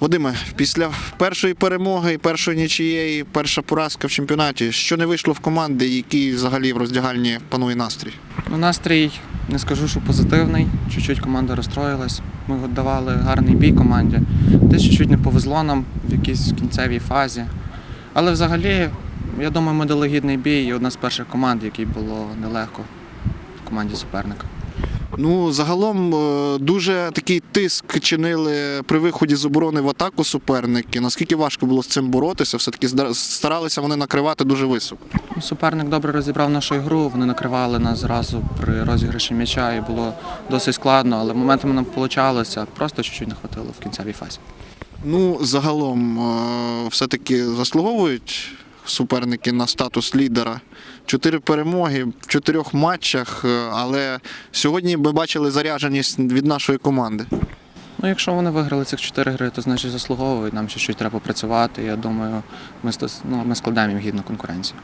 Вадиме, після першої перемоги першої нічиєї, перша поразка в чемпіонаті, що не вийшло в команди, який взагалі в роздягальні панує настрій? Ну, настрій не скажу, що позитивний. Чуть-чуть команда розстроїлась. Ми давали гарний бій команді. Десь чуть-чуть не повезло нам в якійсь кінцевій фазі. Але взагалі, я думаю, ми дали гідний бій і одна з перших команд, якій було нелегко в команді суперника. Ну, загалом е, дуже такий тиск чинили при виході з оборони в атаку суперники. Наскільки важко було з цим боротися? Все-таки зда- старалися вони накривати дуже високо. Ну, Суперник добре розібрав нашу ігру, вони накривали нас зразу при розіграші м'яча і було досить складно, але моментами нам вийшло, просто чуть-чуть не хватило в кінцевій фазі. Ну, загалом, е, все-таки заслуговують суперники на статус лідера. Чотири перемоги в чотирьох матчах, е, але сьогодні ми бачили зарядженість від нашої команди. Ну, якщо вони виграли цих чотири гри, то значить заслуговують. Нам ще щось треба працювати. Я думаю, ми, ну, ми складаємо їм гідну конкуренцію.